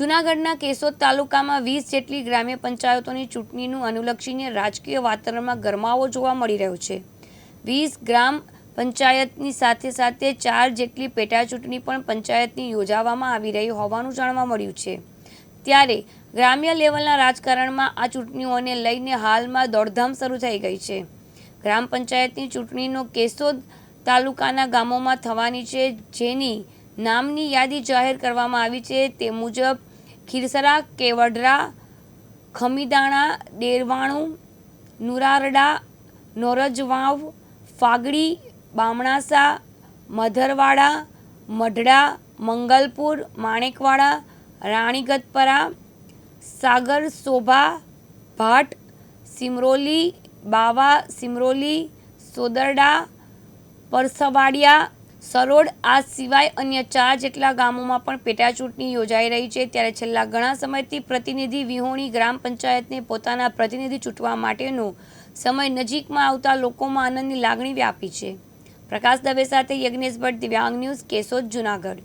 જૂનાગઢના કેશોદ તાલુકામાં વીસ જેટલી ગ્રામ્ય પંચાયતોની ચૂંટણીનું અનુલક્ષીને રાજકીય વાતાવરણમાં ગરમાવો જોવા મળી રહ્યો છે. વીસ ગ્રામ પંચાયતની સાથે સાથે ચાર જેટલી પેટા ચૂંટણી પણ પંચાયતની યોજાવામાં આવી રહી હોવાનું જાણવા મળ્યું છે. ત્યારે ગ્રામ્ય લેવલના રાજકારણમાં આ ચૂંટણીઓને લઈને હાલમાં દોડધામ શરૂ થઈ ગઈ છે. ગ્રામ પંચાયતની ચૂંટણીનો કેશોદ તાલુકાના ગામોમાં થવાની છે જેની નામની યાદી જાહેર કરવામાં આવી છે તે મુજબ ખીરસરા, કેવડરા, ખમીદાણા, દેરવાણું, નુરારડા, નોરજવાવ, ફાગડી, બામણાસા, મધરવાડા, મઢડા, મંગલપુર, માણેકવાડા, રાણીગતપરા, સાગર, શોભા, ભાટ, સિમરોલી, બાવા, સિમરોલી, સોદરડા, પરસવાડિયા સરોડ આ સિવાય અન્ય ચાર જેટલા ગામોમાં પણ પેટાચૂંટણી યોજાઈ રહી છે. ત્યારે છેલ્લા ઘણા સમયથી પ્રતિનિધિ વિહોણી ગ્રામ પંચાયતને પોતાના પ્રતિનિધિ ચૂંટવા માટેનો સમય નજીકમાં આવતા લોકોમાં આનંદની લાગણી વ્યાપી છે. પ્રકાશ દવે સાથે યજ્ઞેશ ભટ્ટ દિવ્યાંગ ન્યૂઝ કેશોદ, જુનાગઢ.